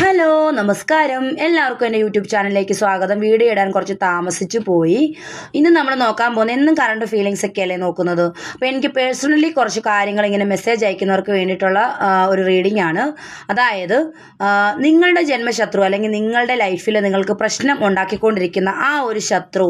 Hello നമസ്കാരം. എല്ലാവർക്കും എന്റെ യൂട്യൂബ് ചാനലിലേക്ക് സ്വാഗതം. വീഡിയോ ഇടാൻ കുറച്ച് താമസിച്ചു പോയി. ഇന്ന് നമ്മൾ നോക്കാൻ പോകുന്നത് എന്നും കറണ്ട് ഫീലിങ്സ് ഒക്കെ അല്ലേ നോക്കുന്നത്. അപ്പോൾ എനിക്ക് പേഴ്സണലി കുറച്ച് കാര്യങ്ങൾ ഇങ്ങനെ മെസ്സേജ് അയക്കുന്നവർക്ക് വേണ്ടിയിട്ടുള്ള ഒരു റീഡിംഗ് ആണ്. അതായത് നിങ്ങളുടെ ജന്മശത്രു അല്ലെങ്കിൽ നിങ്ങളുടെ ലൈഫിൽ നിങ്ങൾക്ക് പ്രശ്നം ഉണ്ടാക്കിക്കൊണ്ടിരിക്കുന്ന ആ ഒരു ശത്രു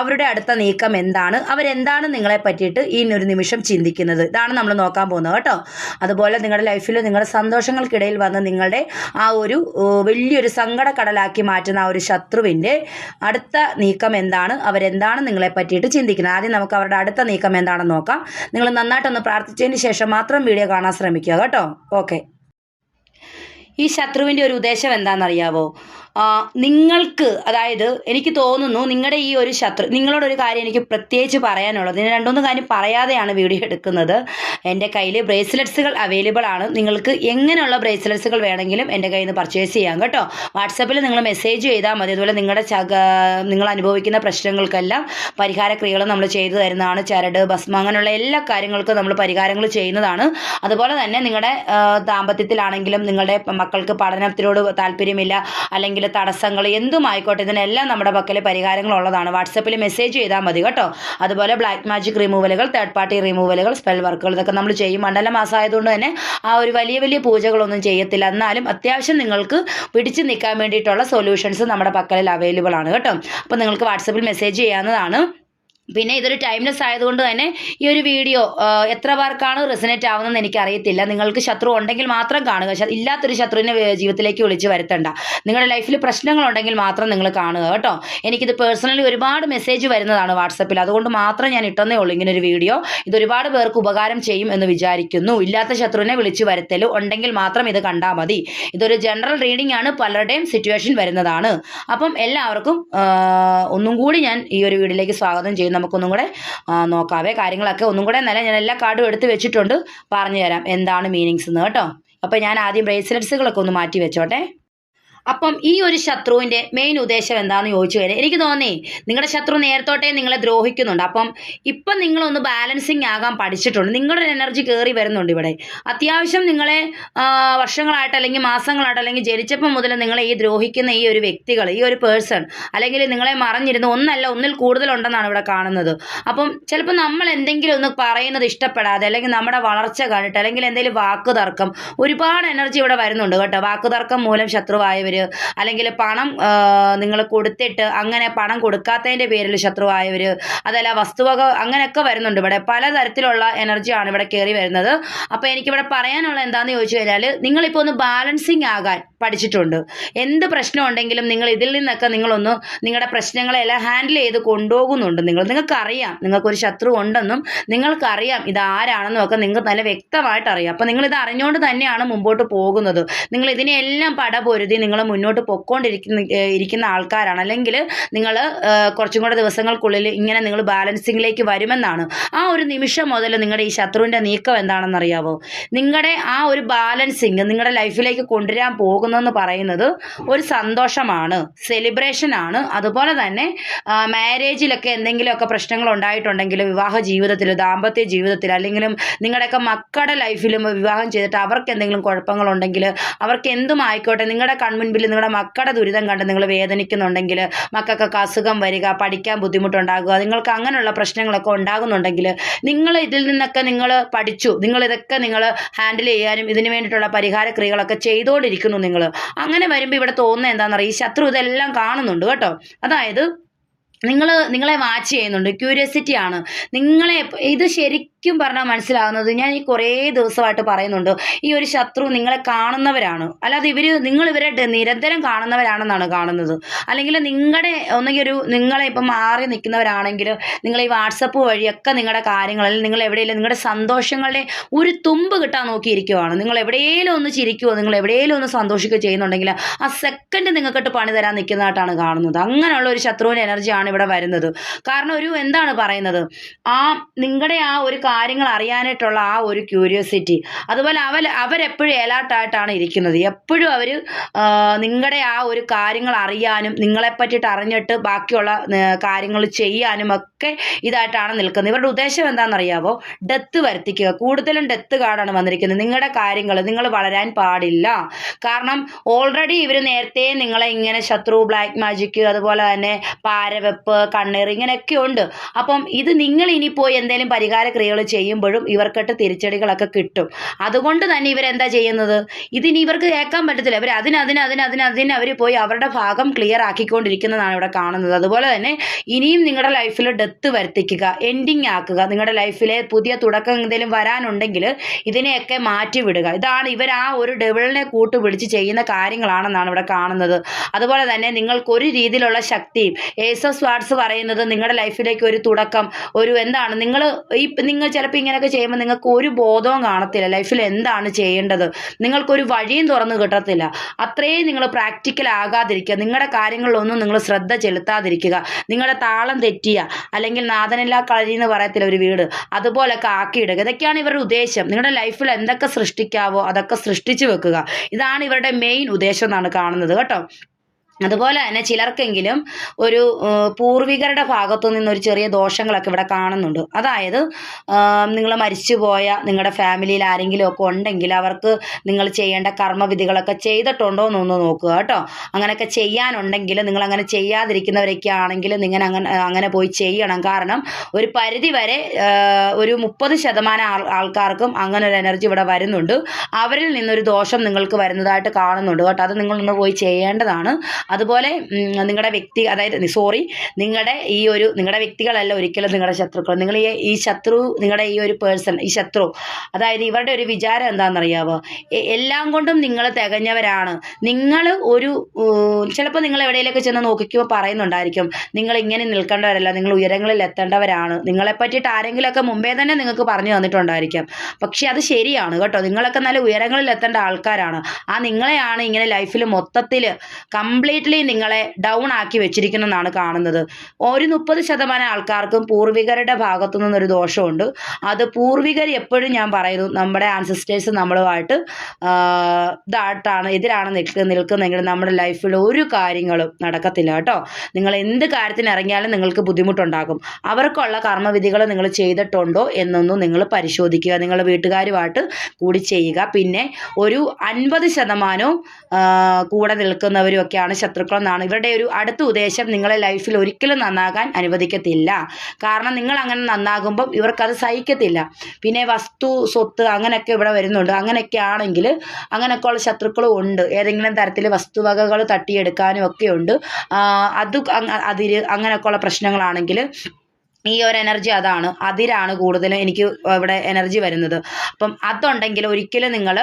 അവരുടെ അടുത്ത നീക്കം എന്താണ്? അവരെന്താണ് നിങ്ങളെ പറ്റിയിട്ട് ഈ ഒരു നിമിഷം ചിന്തിക്കുന്നത്? ഇതാണ് നമ്മൾ നോക്കാൻ പോകുന്നത് കേട്ടോ. അതുപോലെ നിങ്ങളുടെ ലൈഫിൽ നിങ്ങളുടെ സന്തോഷങ്ങൾക്കിടയിൽ വന്ന് നിങ്ങളുടെ ആ ഒരു വലിയൊരു സങ്കടക്കടലാക്കി മാറ്റുന്ന ആ ഒരു ശത്രുവിന്റെ അടുത്ത നീക്കം എന്താണ്? അവരെന്താണ് നിങ്ങളെ പറ്റിയിട്ട് ചിന്തിക്കുന്നത്? ആദ്യം നമുക്ക് അവരുടെ അടുത്ത നീക്കം എന്താണെന്ന് നോക്കാം. നിങ്ങൾ നന്നായിട്ടൊന്ന് പ്രാർത്ഥിച്ചതിന് ശേഷം മാത്രം വീഡിയോ കാണാൻ ശ്രമിക്കുക കേട്ടോ. ഓക്കെ. ഈ ശത്രുവിന്റെ ഒരു ഉദ്ദേശം എന്താണെന്നറിയാവോ? നിങ്ങൾക്ക് അതായത് എനിക്ക് തോന്നുന്നു നിങ്ങളുടെ ഈ ഒരു ശത്രു നിങ്ങളോടൊരു കാര്യം എനിക്ക് പ്രത്യേകിച്ച് പറയാനുള്ളത്. ഇതിന് രണ്ടൊന്നും കാര്യം പറയാതെയാണ് വീഡിയോ എടുക്കുന്നത്. എന്റെ കയ്യിൽ ബ്രേസ്ലെറ്റ്സുകൾ അവൈലബിൾ ആണ്. നിങ്ങൾക്ക് എങ്ങനെയുള്ള ബ്രേസ്ലെറ്റ്സുകൾ വേണമെങ്കിലും എന്റെ കയ്യിൽ നിന്ന് പർച്ചേസ് ചെയ്യാം കേട്ടോ. വാട്സപ്പിൽ നിങ്ങൾ മെസ്സേജ് ചെയ്താൽ മതി. അതുപോലെ നിങ്ങളുടെ നിങ്ങൾ അനുഭവിക്കുന്ന പ്രശ്നങ്ങൾക്കെല്ലാം പരിഹാര ക്രിയകൾ നമ്മൾ ചെയ്തു തരുന്നതാണ്. ചരട് ഭസ്മ അങ്ങനെയുള്ള എല്ലാ കാര്യങ്ങൾക്കും നമ്മൾ പരിഹാരങ്ങൾ ചെയ്യുന്നതാണ്. അതുപോലെ തന്നെ നിങ്ങളുടെ ദാമ്പത്യത്തിലാണെങ്കിലും നിങ്ങളുടെ മക്കൾക്ക് പഠനത്തിനോട് താല്പര്യമില്ല. അല്ലെങ്കിൽ തടസ്സങ്ങൾ എന്തുമായിക്കോട്ടെ ഇതിനെല്ലാം നമ്മുടെ പക്കൽ പരിഹാരങ്ങളുള്ളതാണ്. വാട്സപ്പിൽ മെസ്സേജ് ചെയ്താൽ മതി കേട്ടോ. അതുപോലെ ബ്ലാക്ക് മാജിക് റിമൂവലുകൾ തേർഡ് പാർട്ടി റിമൂവലുകൾ സ്പെൽ വർക്കുകൾ ഇതൊക്കെ നമ്മൾ ചെയ്യും. മണ്ഡല മാസമായതുകൊണ്ട് തന്നെ ആ ഒരു വലിയ വലിയ പൂജകളൊന്നും ചെയ്യത്തില്ല. എന്നാലും അത്യാവശ്യം നിങ്ങൾക്ക് പിടിച്ചു നിൽക്കാൻ വേണ്ടിയിട്ടുള്ള സൊല്യൂഷൻസ് നമ്മുടെ പക്കലിൽ അവൈലബിൾ ആണ് കേട്ടോ. അപ്പോൾ നിങ്ങൾക്ക് വാട്സപ്പിൽ മെസ്സേജ് ചെയ്യാവുന്നതാണ്. പിന്നെ ഇതൊരു ടൈംലെസ് ആയതുകൊണ്ട് തന്നെ ഈ ഒരു വീഡിയോ എത്ര പേർക്കാണ് റെസിനേറ്റ് ആവുന്നതെന്ന് എനിക്കറിയത്തില്ല. നിങ്ങൾക്ക് ശത്രു ഉണ്ടെങ്കിൽ മാത്രം കാണുക. ഇല്ലാത്തൊരു ശത്രുവിനെ ജീവിതത്തിലേക്ക് വിളിച്ച് വരുത്തണ്ട. നിങ്ങളുടെ ലൈഫിൽ പ്രശ്നങ്ങളുണ്ടെങ്കിൽ മാത്രം നിങ്ങൾ കാണുക കേട്ടോ. എനിക്കിത് പേഴ്സണലി ഒരുപാട് മെസ്സേജ് വരുന്നതാണ് വാട്സപ്പിൽ അതുകൊണ്ട് മാത്രം ഞാൻ ഇട്ടെന്നേ ഉള്ളൂ ഇങ്ങനെ ഒരു വീഡിയോ ഇത് ഒരുപാട് പേർക്ക് ഉപകാരം ചെയ്യും എന്ന് വിചാരിക്കുന്നു. ഇല്ലാത്ത ശത്രുവിനെ വിളിച്ച് വരുത്തലു ഉണ്ടെങ്കിൽ മാത്രം ഇത് കണ്ടാൽ മതി. ഇതൊരു ജനറൽ റീഡിംഗ് ആണ്. പലരുടെയും സിറ്റുവേഷൻ വരുന്നതാണ്. അപ്പം എല്ലാവർക്കും ഒന്നും കൂടി ഞാൻ ഈ ഒരു വീഡിയോയിലേക്ക് സ്വാഗതം ചെയ്യും നമുക്കൊന്നും കൂടെ നോക്കാവേ. കാര്യങ്ങളൊക്കെ ഒന്നും കൂടെ നല്ല ഞാൻ എല്ലാ കാർഡും എടുത്ത് വെച്ചിട്ടുണ്ട്. പറഞ്ഞു തരാം എന്താണ് മീനിങ്സ് എന്ന് കേട്ടോ. അപ്പം ഞാൻ ആദ്യം ബ്രേസ്ലെറ്റ്സുകളൊക്കെ ഒന്ന് മാറ്റി വെച്ചോട്ടെ. അപ്പം ഈ ഒരു ശത്രുവിന്റെ മെയിൻ ഉദ്ദേശം എന്താണെന്ന് ചോദിച്ചു കഴിഞ്ഞാൽ എനിക്ക് തോന്നി നിങ്ങളുടെ ശത്രു നേരത്തോട്ടേ നിങ്ങളെ ദ്രോഹിക്കുന്നുണ്ട്. അപ്പം ഇപ്പം നിങ്ങളൊന്ന് ബാലൻസിങ് ആകാൻ പഠിച്ചിട്ടുണ്ട്. നിങ്ങളുടെ എനർജി കയറി വരുന്നുണ്ട് ഇവിടെ. അത്യാവശ്യം നിങ്ങളെ വർഷങ്ങളായിട്ട് അല്ലെങ്കിൽ മാസങ്ങളായിട്ട് അല്ലെങ്കിൽ ജനിച്ചപ്പം മുതൽ നിങ്ങളെ ഈ ദ്രോഹിക്കുന്ന ഈ ഒരു വ്യക്തികൾ ഈ ഒരു പേഴ്സൺ അല്ലെങ്കിൽ നിങ്ങളെ മറഞ്ഞിരുന്ന ഒന്നല്ല ഒന്നിൽ കൂടുതലുണ്ടെന്നാണ് ഇവിടെ കാണുന്നത്. അപ്പം ചിലപ്പോൾ നമ്മൾ എന്തെങ്കിലും ഒന്ന് പറയുന്നത് ഇഷ്ടപ്പെടാതെ അല്ലെങ്കിൽ നമ്മുടെ വളർച്ച കണ്ടിട്ട് അല്ലെങ്കിൽ എന്തെങ്കിലും വാക്കുതർക്കം ഒരുപാട് എനർജി ഇവിടെ വരുന്നുണ്ട് കേട്ടോ. വാക്കുതർക്കം മൂലം ശത്രുവായവർ അല്ലെങ്കിൽ പണം നിങ്ങൾ കൊടുത്തിട്ട് അങ്ങനെ പണം കൊടുക്കാത്തതിന്റെ പേരിൽ ശത്രുവായവര് അതല്ല വസ്തുവക അങ്ങനെയൊക്കെ വരുന്നുണ്ട്. ഇവിടെ പലതരത്തിലുള്ള എനർജിയാണ് ഇവിടെ കയറി വരുന്നത്. അപ്പോൾ എനിക്കിവിടെ പറയാനുള്ള എന്താണെന്ന് ചോദിച്ചു കഴിഞ്ഞാൽ നിങ്ങളിപ്പോൾ ഒന്ന് ബാലൻസിങ് ആകാൻ പഠിച്ചിട്ടുണ്ട്. എന്ത് പ്രശ്നം ഉണ്ടെങ്കിലും നിങ്ങൾ ഇതിൽ നിന്നൊക്കെ നിങ്ങളൊന്ന് നിങ്ങളുടെ പ്രശ്നങ്ങളെല്ലാം ഹാൻഡിൽ ചെയ്ത് കൊണ്ടുപോകുന്നുണ്ട്. നിങ്ങൾ നിങ്ങൾക്കറിയാം നിങ്ങൾക്കൊരു ശത്രു ഉണ്ടെന്നും നിങ്ങൾക്കറിയാം ഇത് ആരാണെന്നും ഒക്കെ നിങ്ങൾക്ക് നല്ല വ്യക്തമായിട്ട് അറിയാം അപ്പോൾ നിങ്ങൾ ഇത് അറിഞ്ഞുകൊണ്ട് തന്നെയാണ് മുമ്പോട്ട് പോകുന്നത്. നിങ്ങൾ ഇതിനെല്ലാം പടപൊരുതി നിങ്ങൾ മുന്നോട്ട് പൊക്കോണ്ടിരിക്കുന്ന ഇരിക്കുന്ന ആൾക്കാരാണ്. അല്ലെങ്കിൽ നിങ്ങൾ കുറച്ചും കൂടെ ദിവസങ്ങൾക്കുള്ളിൽ ഇങ്ങനെ നിങ്ങൾ ബാലൻസിങ്ങിലേക്ക് വരുമെന്നാണ്. ആ ഒരു നിമിഷം മുതൽ നിങ്ങളുടെ ഈ ശത്രുവിന്റെ നീക്കം എന്താണെന്ന് അറിയാവോ നിങ്ങളുടെ ആ ഒരു ബാലൻസിങ് നിങ്ങളുടെ ലൈഫിലേക്ക് കൊണ്ടുവരാൻ പോകുന്നതെന്ന് പറയുന്നത് ഒരു സന്തോഷമാണ് സെലിബ്രേഷൻ ആണ്. അതുപോലെ തന്നെ മാരേജിലൊക്കെ എന്തെങ്കിലുമൊക്കെ പ്രശ്നങ്ങൾ ഉണ്ടായിട്ടുണ്ടെങ്കിൽ വിവാഹ ജീവിതത്തിൽ ദാമ്പത്യ ജീവിതത്തിൽ അല്ലെങ്കിലും നിങ്ങളുടെയൊക്കെ മക്കളുടെ ലൈഫിലും വിവാഹം ചെയ്തിട്ട് അവർക്ക് എന്തെങ്കിലും കുഴപ്പങ്ങളുണ്ടെങ്കിൽ അവർക്ക് എന്തും ആയിക്കോട്ടെ നിങ്ങളുടെ കൺമുൻപിൽ നിങ്ങളുടെ മക്കളുടെ ദുരിതം കണ്ട് നിങ്ങൾ വേദനിക്കുന്നുണ്ടെങ്കിൽ മക്കൾക്കൊക്കെ അസുഖം വരിക പഠിക്കാൻ ബുദ്ധിമുട്ടുണ്ടാകുക നിങ്ങൾക്ക് അങ്ങനെയുള്ള പ്രശ്നങ്ങളൊക്കെ ഉണ്ടാകുന്നുണ്ടെങ്കിൽ നിങ്ങൾ ഇതിൽ നിന്നൊക്കെ നിങ്ങൾ പഠിച്ചു നിങ്ങൾ ഇതൊക്കെ നിങ്ങൾ ഹാൻഡിൽ ചെയ്യാനും ഇതിന് വേണ്ടിയിട്ടുള്ള പരിഹാര ക്രിയകളൊക്കെ ചെയ്തുകൊണ്ടിരിക്കുന്നു നിങ്ങൾ. അങ്ങനെ വരുമ്പോൾ ഇവിടെ തോന്നുന്നത് എന്താണെന്നറിയാം ഈ ശത്രു ഇതെല്ലാം കാണുന്നുണ്ട് കേട്ടോ. അതായത് നിങ്ങൾ നിങ്ങളെ വാച്ച് ചെയ്യുന്നുണ്ട്. ക്യൂരിയോസിറ്റി ആണ്. നിങ്ങളെ ഇത് ശരിക്കും പറഞ്ഞാൽ മനസ്സിലാകുന്നത് ഞാൻ ഈ കുറേ ദിവസമായിട്ട് പറയുന്നുണ്ട്. ഈ ഒരു ശത്രു നിങ്ങളെ കാണുന്നവരാണ്. അല്ലാതെ ഇവർ നിങ്ങൾ ഇവരെ നിരന്തരം കാണുന്നവരാണെന്നാണ് കാണുന്നത്. അല്ലെങ്കിൽ നിങ്ങളുടെ ഒന്നെങ്കിൽ ഒരു നിങ്ങളെ ഇപ്പം മാറി നിൽക്കുന്നവരാണെങ്കിൽ നിങ്ങൾ ഈ വാട്സപ്പ് വഴിയൊക്കെ നിങ്ങളുടെ കാര്യങ്ങളിൽ നിങ്ങൾ എവിടെയെങ്കിലും നിങ്ങളുടെ സന്തോഷങ്ങളുടെ ഒരു തുമ്പ് കിട്ടാൻ നോക്കിയിരിക്കുവാണ്. നിങ്ങൾ എവിടെയെങ്കിലും ഒന്ന് ചിരിക്കുവോ നിങ്ങൾ എവിടെയെങ്കിലും ഒന്ന് സന്തോഷിക്കുകയോ ചെയ്യുന്നുണ്ടെങ്കിൽ ആ സെക്കൻഡ് നിങ്ങൾക്കിട്ട് പണി തരാൻ നിൽക്കുന്നതായിട്ടാണ് കാണുന്നത്. അങ്ങനെയുള്ള ഒരു ശത്രുവിന്റെ എനർജിയാണ് ഇവിടെ വരുന്നത്. കാരണം ഒരു എന്താണ് പറയുന്നത്? ആ നിങ്ങളുടെ ആ ഒരു കാര്യങ്ങൾ അറിയാനായിട്ടുള്ള ആ ഒരു ക്യൂരിയോസിറ്റി അതുപോലെ അവർ അവരെപ്പോഴും അലേർട്ടായിട്ടാണ് ഇരിക്കുന്നത്. എപ്പോഴും അവർ നിങ്ങളുടെ ആ ഒരു കാര്യങ്ങൾ അറിയാനും നിങ്ങളെ പറ്റിയിട്ട് അറിഞ്ഞിട്ട് ബാക്കിയുള്ള കാര്യങ്ങൾ ചെയ്യാനും ഒക്കെ ഇതായിട്ടാണ് നിൽക്കുന്നത്. ഇവരുടെ ഉദ്ദേശം എന്താണെന്നറിയാവോ? ഡെത്ത് വരുത്തിക്കുക. കൂടുതലും ഡെത്ത് കാർഡാണ് വന്നിരിക്കുന്നത്. നിങ്ങളുടെ കാര്യങ്ങൾ നിങ്ങൾ വളരാൻ പാടില്ല. കാരണം ഓൾറെഡി ഇവർ നേരത്തെ നിങ്ങളെ ഇങ്ങനെ ശത്രു ബ്ലാക്ക് മാജിക് അതുപോലെ തന്നെ പാരവെപ്പ് കണ്ണീർ ഇങ്ങനെയൊക്കെ ഉണ്ട് അപ്പം ഇത് നിങ്ങൾ ഇനി പോയി എന്തെങ്കിലും പരിഹാര ക്രിയകൾ ചെയ്യുമ്പോഴും ഇവർക്കിട്ട് തിരിച്ചടികളൊക്കെ കിട്ടും. അതുകൊണ്ട് തന്നെ ഇവരെന്താ ചെയ്യുന്നത്? ഇതിനി ഇവർക്ക് കേൾക്കാൻ പറ്റത്തില്ല. അവർ അതിന് അതിന് അതിന് അതിന് അതിന് അവർ പോയി അവരുടെ ഭാഗം ക്ലിയർ ആക്കിക്കൊണ്ടിരിക്കുന്നതാണ് ഇവിടെ കാണുന്നത്. അതുപോലെ തന്നെ ഇനിയും നിങ്ങളുടെ ലൈഫിൽ ഡെത്ത് വരുത്തിക്കുക എൻഡിങ് ആക്കുക. നിങ്ങളുടെ ലൈഫിലെ പുതിയ തുടക്കം എന്തെങ്കിലും വരാനുണ്ടെങ്കിൽ ഇതിനെയൊക്കെ മാറ്റി വിടുക. ഇതാണ് ഇവർ ആ ഒരു ഡെവിളിനെ കൂട്ടുപിടിച്ച് ചെയ്യുന്ന കാര്യങ്ങളാണെന്നാണ് ഇവിടെ കാണുന്നത്. അതുപോലെ തന്നെ നിങ്ങൾക്ക് ഒരു രീതിയിലുള്ള ശക്തിയും ഏസസ് വാർഡ്സ് പറയുന്നത് നിങ്ങളുടെ ലൈഫിലേക്ക് ഒരു തുടക്കം ഒരു എന്താണ്? നിങ്ങൾ ഈ നിങ്ങൾ ചിലപ്പോൾ ഇങ്ങനെയൊക്കെ ചെയ്യുമ്പോൾ നിങ്ങൾക്ക് ഒരു ബോധവും കാണത്തില്ല. ലൈഫിൽ എന്താണ് ചെയ്യേണ്ടത്? നിങ്ങൾക്കൊരു വഴിയും തുറന്നു കിട്ടത്തില്ല. അത്രയും നിങ്ങൾ പ്രാക്ടിക്കൽ ആകാതിരിക്കുക. നിങ്ങളുടെ കാര്യങ്ങളിലൊന്നും നിങ്ങൾ ശ്രദ്ധ ചെലുത്താതിരിക്കുക. നിങ്ങളുടെ താളം തെറ്റിയ അല്ലെങ്കിൽ നാഥനില്ലാ കളരി എന്ന് പറയത്തില്ല ഒരു വീട് അതുപോലൊക്കെ ആക്കിയിടുക. ഇതൊക്കെയാണ് ഇവരുടെ ഉദ്ദേശം. നിങ്ങളുടെ ലൈഫിൽ എന്തൊക്കെ സൃഷ്ടിക്കാവോ അതൊക്കെ സൃഷ്ടിച്ചു വെക്കുക. ഇതാണ് ഇവരുടെ മെയിൻ ഉദ്ദേശം എന്നാണ് കാണുന്നത്. കേട്ടോ? അതുപോലെ തന്നെ ചിലർക്കെങ്കിലും ഒരു പൂർവികരുടെ ഭാഗത്തു നിന്നൊരു ചെറിയ ദോഷങ്ങളൊക്കെ ഇവിടെ കാണുന്നുണ്ട്. അതായത് നിങ്ങൾ മരിച്ചുപോയ നിങ്ങളുടെ ഫാമിലിയിൽ ആരെങ്കിലും ഒക്കെ ഉണ്ടെങ്കിൽ അവർക്ക് നിങ്ങൾ ചെയ്യേണ്ട കർമ്മവിധികളൊക്കെ ചെയ്തിട്ടുണ്ടോ എന്നൊന്ന് നോക്കുക കേട്ടോ. അങ്ങനെയൊക്കെ ചെയ്യാനുണ്ടെങ്കിൽ നിങ്ങൾ അങ്ങനെ ചെയ്യാതിരിക്കുന്നവരൊക്കെ ആണെങ്കിൽ നിങ്ങൾ അങ്ങനെ അങ്ങനെ പോയി ചെയ്യണം. കാരണം ഒരു പരിധി വരെ ഒരു മുപ്പത് ശതമാനം ആൾക്കാർക്കും അങ്ങനെ ഒരു എനർജി ഇവിടെ വരുന്നുണ്ട്. അവരിൽ നിന്നൊരു ദോഷം നിങ്ങൾക്ക് വരുന്നതായിട്ട് കാണുന്നുണ്ട് കേട്ടോ. അത് നിങ്ങളൊന്ന് പോയി ചെയ്യേണ്ടതാണ്. അതുപോലെ നിങ്ങളുടെ വ്യക്തി അതായത് സോറി നിങ്ങളുടെ ഈ ഒരു നിങ്ങളുടെ വ്യക്തികളല്ല ഒരിക്കലും നിങ്ങളുടെ ശത്രുക്കൾ. നിങ്ങൾ ഈ ഈ ശത്രു നിങ്ങളുടെ ഈ ഒരു പേഴ്സൺ ഈ ശത്രു അതായത് ഇവരുടെ ഒരു വിചാരം എന്താണെന്നറിയാവോ എല്ലാം കൊണ്ടും നിങ്ങൾ തികഞ്ഞവരാണ്. നിങ്ങൾ ഒരു ചിലപ്പോൾ നിങ്ങൾ എവിടെയെങ്കിലൊക്കെ ചെന്ന് നോക്കിക്കുമ്പോൾ പറയുന്നുണ്ടായിരിക്കും നിങ്ങൾ ഇങ്ങനെ നിൽക്കേണ്ടവരല്ല നിങ്ങൾ ഉയരങ്ങളിൽ എത്തേണ്ടവരാണ്. നിങ്ങളെ പറ്റിയിട്ട് ആരെങ്കിലുമൊക്കെ മുമ്പേ തന്നെ നിങ്ങൾക്ക് പറഞ്ഞു തന്നിട്ടുണ്ടായിരിക്കാം. പക്ഷേ അത് ശരിയാണ് കേട്ടോ. നിങ്ങളൊക്കെ നല്ല ഉയരങ്ങളിൽ എത്തേണ്ട ആൾക്കാരാണ്. ആ നിങ്ങളെയാണ് ഇങ്ങനെ ലൈഫിൽ മൊത്തത്തിൽ കംപ്ലീറ്റ്ലി നിങ്ങളെ ഡൗൺ ആക്കി വെച്ചിരിക്കുന്നതാണ് കാണുന്നത്. ഒരു മുപ്പത് ശതമാനം ആൾക്കാർക്കും പൂർവികരുടെ ഭാഗത്തു നിന്നൊരു ദോഷമുണ്ട്. അത് പൂർവികർ എപ്പോഴും ഞാൻ പറയുന്നു നമ്മുടെ ആൻസിസ്റ്റേഴ്സ് നമ്മളുമായിട്ട് ഇതായിട്ടാണ് എതിരാണ് നിൽക്കുക നിൽക്കുന്നെങ്കിൽ നമ്മുടെ ലൈഫിൽ ഒരു കാര്യങ്ങളും നടക്കത്തില്ല കേട്ടോ. നിങ്ങൾ എന്ത് കാര്യത്തിന് ഇറങ്ങിയാലും നിങ്ങൾക്ക് ബുദ്ധിമുട്ടുണ്ടാകും. അവർക്കുള്ള കർമ്മവിധികൾ നിങ്ങൾ ചെയ്തിട്ടുണ്ടോ എന്നൊന്നും നിങ്ങൾ പരിശോധിക്കുക. നിങ്ങളുടെ വീട്ടുകാരുമായിട്ട് കൂടി ചെയ്യുക. പിന്നെ ഒരു അൻപത് ശതമാനവും കൂടെ നിൽക്കുന്നവരും ഒക്കെയാണ് ശത്രുക്കളെന്നാണ്. ഇവരുടെ ഒരു അടുത്ത ഉദ്ദേശം നിങ്ങളെ ലൈഫിൽ ഒരിക്കലും നന്നാകാൻ അനുവദിക്കത്തില്ല. കാരണം നിങ്ങൾ അങ്ങനെ നന്നാകുമ്പം ഇവർക്കത് സഹിക്കത്തില്ല. പിന്നെ വസ്തു സ്വത്ത് അങ്ങനെയൊക്കെ ഇവിടെ വരുന്നുണ്ട്. അങ്ങനെയൊക്കെ ആണെങ്കിൽ അങ്ങനെയൊക്കെയുള്ള ശത്രുക്കളും ഉണ്ട്. ഏതെങ്കിലും തരത്തിൽ വസ്തുവകകൾ തട്ടിയെടുക്കാനും ഒക്കെ ഉണ്ട്. അത് അതിൽ അങ്ങനെയൊക്കെ അങ്ങനെയൊക്കെയുള്ള പ്രശ്നങ്ങളാണെങ്കിൽ ഈ ഒരു എനർജി അതാണ്. അതിലാണ് കൂടുതലും എനിക്ക് ഇവിടെ എനർജി വരുന്നത്. അപ്പം അതുണ്ടെങ്കിൽ ഒരിക്കലും നിങ്ങൾ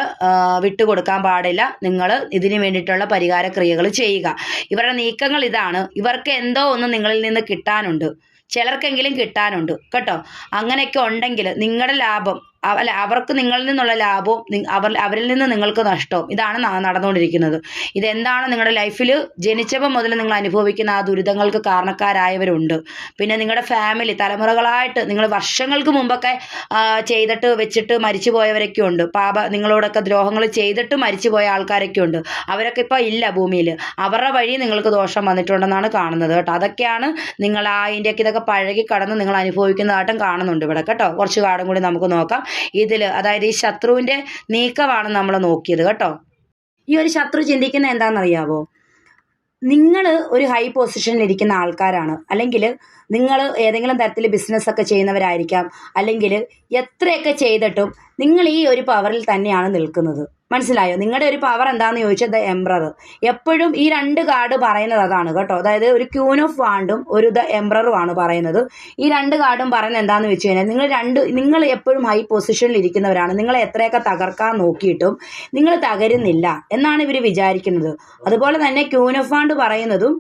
വിട്ടുകൊടുക്കാൻ പാടില്ല. നിങ്ങൾ ഇതിന് വേണ്ടിയിട്ടുള്ള പരിഹാര ക്രിയകൾ ചെയ്യുക. ഇവരുടെ നീക്കങ്ങൾ ഇതാണ്. ഇവർക്ക് എന്തോ ഒന്ന് നിങ്ങളിൽ നിന്ന് കിട്ടാനുണ്ട്. ചിലർക്കെങ്കിലും കിട്ടാനുണ്ട്. കേട്ടോ? അങ്ങനെയൊക്കെ ഉണ്ടെങ്കിൽ നിങ്ങളുടെ ലാഭം അല്ല അവർക്ക് നിങ്ങളിൽ നിന്നുള്ള ലാഭവും അവർ അവരിൽ നിന്ന് നിങ്ങൾക്ക് നഷ്ടവും. ഇതാണ് നടന്നുകൊണ്ടിരിക്കുന്നത്. ഇതെന്താണ് നിങ്ങളുടെ ലൈഫിൽ ജനിച്ചപ്പോൾ മുതൽ നിങ്ങൾ അനുഭവിക്കുന്ന ആ ദുരിതങ്ങൾക്ക് കാരണക്കാരായവരുണ്ട്. പിന്നെ നിങ്ങളുടെ ഫാമിലി തലമുറകളായിട്ട് നിങ്ങൾ വർഷങ്ങൾക്ക് മുമ്പൊക്കെ ചെയ്തിട്ട് വെച്ചിട്ട് മരിച്ചു പോയവരൊക്കെ ഉണ്ട്. പാപ നിങ്ങളോടൊക്കെ ദ്രോഹങ്ങൾ ചെയ്തിട്ട് മരിച്ചു പോയ ആൾക്കാരൊക്കെ ഉണ്ട്. അവരൊക്കെ ഇപ്പോൾ ഇല്ല ഭൂമിയിൽ അവരുടെ വഴി നിങ്ങൾക്ക് ദോഷം വന്നിട്ടുണ്ടെന്നാണ് കാണുന്നത് കേട്ടോ. അതൊക്കെയാണ് നിങ്ങൾ ആ അതിന്റെയൊക്കെ ഇതൊക്കെ പഴകി കടന്ന് നിങ്ങൾ അനുഭവിക്കുന്നതായിട്ടും കാണുന്നുണ്ട് ഇവിടെ. കേട്ടോ കുറച്ച് കാലം കൂടി നമുക്ക് നോക്കാം. ഇതിൽ അതായത് ഈ ശത്രുവിന്റെ നീക്കമാണ് നമ്മൾ നോക്കിയത് കേട്ടോ. ഈ ഒരു ശത്രു ചിന്തിക്കുന്ന എന്താണെന്നറിയാവോ? നിങ്ങൾ ഒരു ഹൈ പൊസിഷനിൽ ഇരിക്കുന്ന ആൾക്കാരാണ്. അല്ലെങ്കിൽ നിങ്ങൾ ഏതെങ്കിലും തരത്തിൽ ബിസിനസ്സൊക്കെ ചെയ്യുന്നവരായിരിക്കാം. അല്ലെങ്കിൽ എത്രയൊക്കെ ചെയ്തിട്ടും നിങ്ങൾ ഈ ഒരു പവറിൽ തന്നെയാണ് നിൽക്കുന്നത്. മനസ്സിലായോ? നിങ്ങളുടെ ഒരു പവർ എന്താണെന്ന് ചോദിച്ചാൽ ദ എംബ്രർ എപ്പോഴും ഈ രണ്ട് കാർഡ് പറയുന്നത് അതാണ് കേട്ടോ. അതായത് ഒരു ക്യൂൻ ഓഫ് വാണ്ടും ഒരു ദ എംബ്രറുമാണ് പറയുന്നത്. ഈ രണ്ട് കാർഡും പറയുന്നത് എന്താണെന്ന് വെച്ച് കഴിഞ്ഞാൽ നിങ്ങൾ രണ്ട് നിങ്ങൾ എപ്പോഴും ഹൈ പൊസിഷനിൽ ഇരിക്കുന്നവരാണ്. നിങ്ങളെ എത്രയൊക്കെ തകർക്കാൻ നോക്കിയിട്ടും നിങ്ങൾ തകരുന്നില്ല എന്നാണ് ഇവർ വിചാരിക്കുന്നത്. അതുപോലെ തന്നെ ക്യൂൻ ഓഫ് വാണ്ട് പറയുന്നതും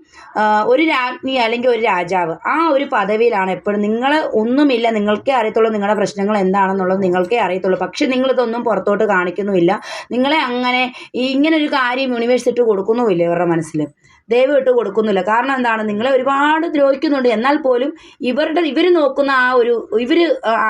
ഒരു രാജ്ഞി അല്ലെങ്കിൽ ഒരു രാജാവ് ആ ഒരു പദവിയിലാണ് എപ്പോഴും. നിങ്ങൾ ഒന്നുമില്ല നിങ്ങൾക്കേ അറിയത്തുള്ളൂ നിങ്ങളുടെ പ്രശ്നങ്ങൾ എന്താണെന്നുള്ളത് നിങ്ങൾക്കേ അറിയത്തുള്ളൂ. പക്ഷെ നിങ്ങളിതൊന്നും പുറത്തോട്ട് കാണിക്കുന്നുമില്ല. നിങ്ങളെ അങ്ങനെ ഇങ്ങനെ ഒരു കാര്യം യൂണിവേഴ്സ് ഇട്ട് കൊടുക്കുന്നുമില്ല ഇവരുടെ മനസ്സിൽ ദൈവം ഇട്ട് കൊടുക്കുന്നില്ല. കാരണം എന്താണ്? നിങ്ങളെ ഒരുപാട് ദ്രോഹിക്കുന്നുണ്ട്. എന്നാൽ പോലും ഇവരുടെ ഇവർ നോക്കുന്ന ആ ഒരു ഇവർ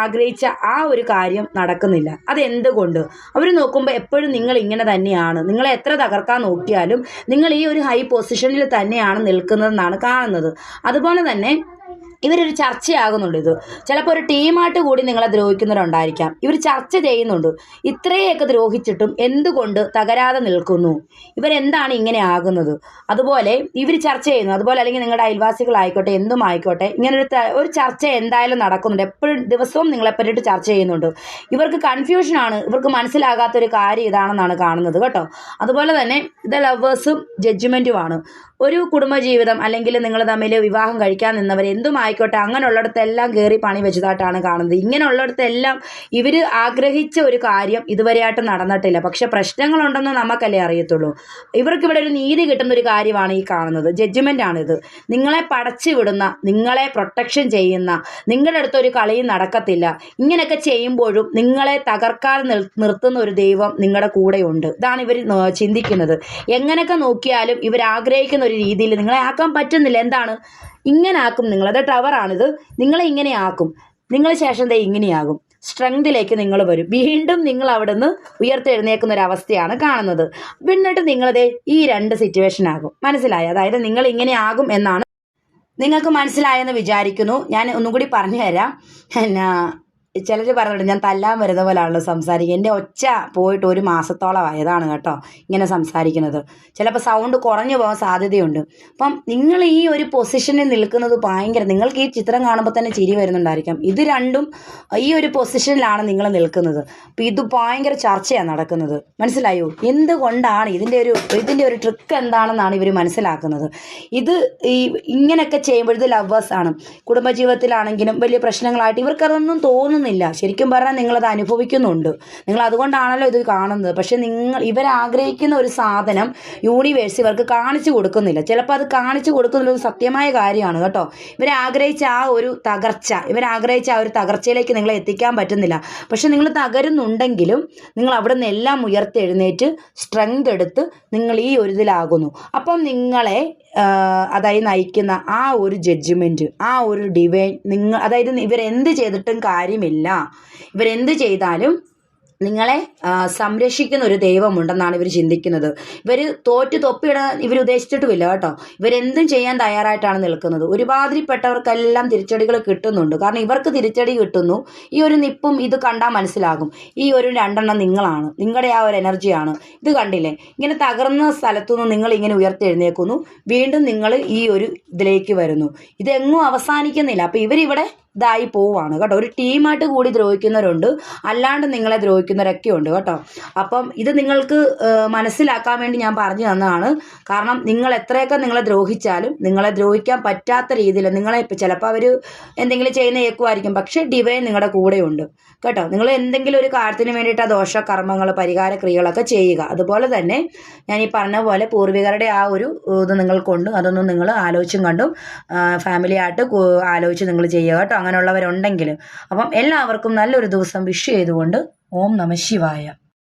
ആഗ്രഹിച്ച ആ ഒരു കാര്യം നടക്കുന്നില്ല. അതെന്തുകൊണ്ട്? അവർ നോക്കുമ്പോൾ എപ്പോഴും നിങ്ങൾ ഇങ്ങനെ തന്നെയാണ്. നിങ്ങളെ എത്ര തകർക്കാൻ നോക്കിയാലും നിങ്ങൾ ഈ ഒരു ഹൈ പൊസിഷനിൽ തന്നെയാണ് നിൽക്കുന്നതെന്നാണ് കാണുന്നത്. അതുപോലെ തന്നെ ഇവരൊരു ചർച്ചയാകുന്നുണ്ട് ഇത്. ചിലപ്പോൾ ഒരു ടീമായിട്ട് കൂടി നിങ്ങളെ ദ്രോഹിക്കുന്നവരുണ്ടായിരിക്കാം. ഇവർ ചർച്ച ചെയ്യുന്നുണ്ട്. ഇത്രയൊക്കെ ദ്രോഹിച്ചിട്ടും എന്തുകൊണ്ട് തകരാതെ നിൽക്കുന്നു? ഇവരെന്താണ് ഇങ്ങനെ ആകുന്നത്? അതുപോലെ ഇവർ ചർച്ച ചെയ്യുന്നു. അതുപോലെ അല്ലെങ്കിൽ നിങ്ങളുടെ അയൽവാസികളായിക്കോട്ടെ എന്തും ആയിക്കോട്ടെ ഇങ്ങനെ ഒരു ഒരു ചർച്ച എന്തായാലും നടക്കുന്നുണ്ട്. എപ്പോഴും ദിവസവും നിങ്ങളെ പറ്റിയിട്ട് ചർച്ച ചെയ്യുന്നുണ്ട്. ഇവർക്ക് കൺഫ്യൂഷനാണ് ഇവർക്ക് മനസ്സിലാകാത്തൊരു കാര്യം ഇതാണെന്നാണ് കാണുന്നത് കേട്ടോ. അതുപോലെ തന്നെ ഇത് ലവേഴ്സും ജഡ്ജ്മെന്റുമാണ് ഒരു കുടുംബജീവിതം അല്ലെങ്കിൽ നിങ്ങൾ തമ്മിൽ വിവാഹം കഴിക്കാൻ നിന്നവർ എന്തും ആയിക്കോട്ടെ അങ്ങനെയുള്ളിടത്തെല്ലാം കയറി പണി വെച്ചതായിട്ടാണ് കാണുന്നത്. ഇങ്ങനെയുള്ളിടത്തെല്ലാം ഇവർ ആഗ്രഹിച്ച ഒരു കാര്യം ഇതുവരെയായിട്ട് നടന്നിട്ടില്ല. പക്ഷെ പ്രശ്നങ്ങളുണ്ടെന്ന് നമുക്കല്ലേ അറിയത്തുള്ളൂ. ഇവർക്ക് ഇവിടെ ഒരു നീതി കിട്ടുന്ന ഒരു കാര്യമാണ് ഈ കാണുന്നത്. ജഡ്ജ്മെന്റ് ആണിത്. നിങ്ങളെ പടച്ചു വിടുന്ന നിങ്ങളെ പ്രൊട്ടക്ഷൻ ചെയ്യുന്ന നിങ്ങളുടെ അടുത്ത് ഒരു കളിയും നടക്കത്തില്ല. ഇങ്ങനെയൊക്കെ ചെയ്യുമ്പോഴും നിങ്ങളെ തകർക്കാതെ നിർത്തുന്ന ഒരു ദൈവം നിങ്ങളുടെ കൂടെയുണ്ട്. ഇതാണ് ഇവർ ചിന്തിക്കുന്നത്. എങ്ങനെയൊക്കെ നോക്കിയാലും ഇവർ ആഗ്രഹിക്കുന്ന ഒരു രീതിയിൽ നിങ്ങളെ ആക്കാൻ പറ്റുന്നില്ല. എന്താണ്? ഇങ്ങനെ ആക്കും നിങ്ങൾ. അത് ടവറാണിത് നിങ്ങളെ ഇങ്ങനെ ആക്കും. നിങ്ങൾ ശേഷം ദേ ഇങ്ങനെയാകും സ്ട്രെങ്തിലേക്ക് നിങ്ങൾ വരും. വീണ്ടും നിങ്ങൾ അവിടെ നിന്ന് ഉയർത്തെഴുന്നേക്കുന്ന ഒരു അവസ്ഥയാണ് കാണുന്നത്. പിന്നിട്ട് നിങ്ങളത് ഈ രണ്ട് സിറ്റുവേഷൻ ആകും. മനസ്സിലായി? അതായത് നിങ്ങൾ ഇങ്ങനെ ആകും എന്നാണ് നിങ്ങൾക്ക് മനസ്സിലായെന്ന് വിചാരിക്കുന്നു. ഞാൻ ഒന്നും കൂടി പറഞ്ഞു തരാം എന്നാ ചിലർ പറഞ്ഞിട്ട് ഞാൻ തല്ലാൻ വരുന്ന പോലാണല്ലോ സംസാരിക്കുക എന്റെ ഒച്ച പോയിട്ട് ഒരു മാസത്തോളം ആയതാണ് കേട്ടോ ഇങ്ങനെ സംസാരിക്കുന്നത്. ചിലപ്പോൾ സൗണ്ട് കുറഞ്ഞു പോകാൻ സാധ്യതയുണ്ട്. അപ്പം നിങ്ങൾ ഈ ഒരു പൊസിഷനിൽ നിൽക്കുന്നത് ഭയങ്കര നിങ്ങൾക്ക് ഈ ചിത്രം കാണുമ്പോൾ തന്നെ ചിരി വരുന്നുണ്ടായിരിക്കാം. ഇത് രണ്ടും ഈ ഒരു പൊസിഷനിലാണ് നിങ്ങൾ നിൽക്കുന്നത്. അപ്പം ഇത് ഭയങ്കര ചർച്ചയാണ് നടക്കുന്നത്. മനസ്സിലായോ? എന്തുകൊണ്ടാണ് ഇതിന്റെ ഒരു ഇതിന്റെ ഒരു ട്രിക്ക് എന്താണെന്നാണ് ഇവർ മനസ്സിലാക്കുന്നത്. ഇത് ഈ ഇങ്ങനെയൊക്കെ ചെയ്യുമ്പോൾ ഇത് ലവേഴ്സാണ് കുടുംബജീവിതത്തിലാണെങ്കിലും വലിയ പ്രശ്നങ്ങളായിട്ട് ഇവർക്കതൊന്നും തോന്നുന്നില്ല. ശരിക്കും പറഞ്ഞാൽ നിങ്ങളത് അനുഭവിക്കുന്നുണ്ട്. നിങ്ങൾ അതുകൊണ്ടാണല്ലോ ഇത് കാണുന്നത്. പക്ഷെ നിങ്ങൾ ഇവരാഗ്രഹിക്കുന്ന ഒരു സാധനം യൂണിവേഴ്സ് ഇവർക്ക് കാണിച്ചു കൊടുക്കുന്നില്ല. ചിലപ്പോൾ അത് കാണിച്ചു കൊടുക്കുന്നില്ല സത്യമായ കാര്യമാണ് കേട്ടോ. ഇവരാഗ്രഹിച്ച ആ ഒരു തകർച്ച ഇവരാഗ്രഹിച്ച ആ ഒരു തകർച്ചയിലേക്ക് നിങ്ങളെ എത്തിക്കാൻ പറ്റുന്നില്ല. പക്ഷെ നിങ്ങൾ തകരുന്നുണ്ടെങ്കിലും നിങ്ങൾ അവിടെ നിന്ന് എല്ലാം ഉയർത്തെഴുന്നേറ്റ് സ്ട്രെങ്ത് എടുത്ത് നിങ്ങൾ ഈ ഒരു ഇതിലാകുന്നു. അപ്പം നിങ്ങളെ അതായത് നയിക്കുന്ന ആ ഒരു ജഡ്ജ്മെന്റ് ആ ഒരു ഡിവൈൻ നിങ്ങൾ അതായത് ഇവരെന്ത് ചെയ്തിട്ടും കാര്യമില്ല. ഇവരെന്ത് ചെയ്താലും നിങ്ങളെ സംരക്ഷിക്കുന്ന ഒരു ദൈവമുണ്ടെന്നാണ് ഇവർ ചിന്തിക്കുന്നത്. ഇവർ തോറ്റ് തൊപ്പിയിടാൻ ഇവർ ഉദ്ദേശിച്ചിട്ടുമില്ല കേട്ടോ. ഇവരെന്തും ചെയ്യാൻ തയ്യാറായിട്ടാണ് നിൽക്കുന്നത്. ഒരുമാതിരിപ്പെട്ടവർക്കെല്ലാം തിരിച്ചടികൾ കിട്ടുന്നുണ്ട്. കാരണം ഇവർക്ക് തിരിച്ചടി കിട്ടുന്നു. ഈ ഒരു നിപ്പും ഇത് കണ്ടാൽ മനസ്സിലാകും. ഈ ഒരു രണ്ടെണ്ണം നിങ്ങളാണ്. നിങ്ങളുടെ ആ ഒരു എനർജിയാണ്. ഇത് കണ്ടില്ലേ? ഇങ്ങനെ തകർന്ന സ്ഥലത്തുനിന്ന് നിങ്ങൾ ഇങ്ങനെ ഉയർത്തെഴുന്നേക്കുന്നു വീണ്ടും നിങ്ങൾ ഈ ഒരു ഇതിലേക്ക് വരുന്നു. ഇതെങ്ങും അവസാനിക്കുന്നില്ല. അപ്പം ഇവരിവിടെ ഇതായി പോവാണ് കേട്ടോ. ഒരു ടീമായിട്ട് കൂടി ദ്രോഹിക്കുന്നവരുണ്ട്. അല്ലാണ്ട് നിങ്ങളെ ദ്രോഹിക്കുന്നവരൊക്കെ ഉണ്ട് കേട്ടോ. അപ്പം ഇത് നിങ്ങൾക്ക് മനസ്സിലാക്കാൻ വേണ്ടി ഞാൻ പറഞ്ഞു തന്നതാണ്. കാരണം നിങ്ങൾ എത്രയൊക്കെ നിങ്ങളെ ദ്രോഹിച്ചാലും നിങ്ങളെ ദ്രോഹിക്കാൻ പറ്റാത്ത രീതിയിൽ നിങ്ങളെ ഇപ്പം ചിലപ്പോൾ അവർ എന്തെങ്കിലും ചെയ്യുന്ന ഏക്കുമായിരിക്കും. പക്ഷേ ഡിവൈൻ നിങ്ങളുടെ കൂടെയുണ്ട് കേട്ടോ. നിങ്ങൾ എന്തെങ്കിലും ഒരു കാര്യത്തിന് വേണ്ടിയിട്ട് ആ ദോഷ കർമ്മങ്ങൾ പരിഹാര ക്രിയകളൊക്കെ ചെയ്യുക. അതുപോലെ തന്നെ ഞാൻ ഈ പറഞ്ഞ പോലെ പൂർവികരുടെ ആ ഒരു ഇത് നിങ്ങൾക്കുണ്ട്. അതൊന്നും നിങ്ങൾ ആലോചിച്ചും കണ്ടും ഫാമിലിയായിട്ട് ആലോചിച്ച് നിങ്ങൾ ചെയ്യുക കേട്ടോ. അങ്ങനെയുള്ളവരുണ്ടെങ്കിൽ അപ്പം എല്ലാവർക്കും നല്ലൊരു ദിവസം വിഷ് ചെയ്തുകൊണ്ട് ഓം നമ ശിവായ.